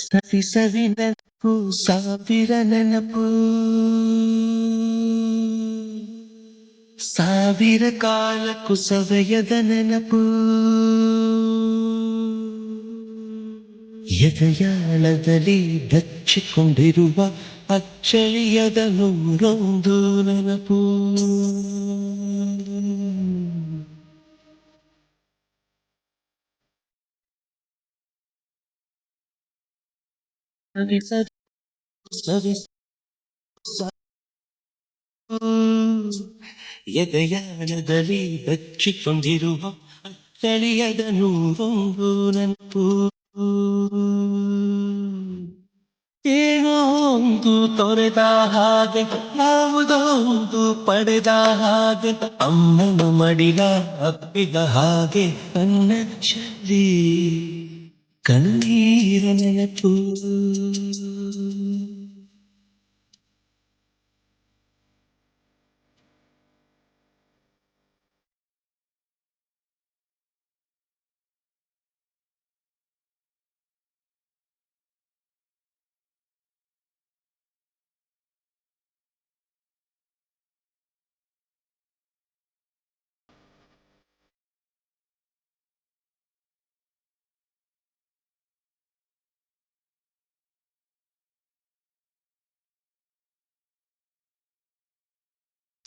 ಸವಿ ಸವಿ ನೆನಪು ಸಾವಿರ ನೆನಪು ಸಾವಿರ ಕಾಲಕ್ಕೂ ಸವೆಯದ ನೆನಪು ಎದೆಯಾಳದಲ್ಲಿ ಬಚ್ಚಿಕೊಂಡಿರುವ ಅಚ್ಚಳಿಯದ ನೂರೊಂದು ನೆನಪು ಸವಿ ಸವಿ ಸವಿ ಎದೆಯಾಳದಲ್ಲಿ ಬಚ್ಚಿಕೊಂಡಿರುವ ಅಚ್ಚಳಿಯದ ನೂರೊಂದು ನೆನಪು ಏನೋ ಒಂದು ತೊರೆದ ಹಾಗೆ ಯಾವುದೋ ಒಂದು ಪಡೆದ ಹಾಗೆ ಅಮ್ಮನ ಮಡಿಲ ಅಪ್ಪಿದ ಹಾಗೆ ನನ್ನ ಚಲಿ ಕಣ್ಣೀರ ನೆನಪು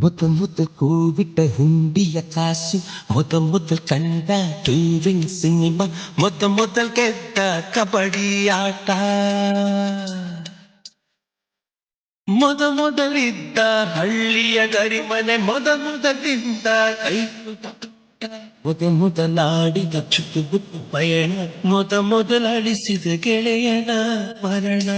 ಮೊದ ಮೊದಲ್ ಕೂವಿಟ್ಟ ಹುಂಡಿಯ ಕಾಸು, ಮೊದ ಮೊದಲು ಕಂಡ ಟೂರಿಂಗ್ ಸಿನಿಮಾ, ಮೊದ ಮೊದಲು ಗೆದ್ದ ಕಬಡ್ಡಿ ಆಟ. ಮೊದ ಮೊದಲಿದ್ದ ಹಳ್ಳಿಯ ಗರಿಮನೆ, ಮೊದ ಮೊದಲಿದ್ದ ಮೊದ ಮೊದಲಾಡಿದ ಚುಟುಬುಟ್ಟು ಪಯಣ, ಮೊದ ಮೊದಲಾಡಿಸಿದ ಗೆಳೆಯನ ಮರಣ.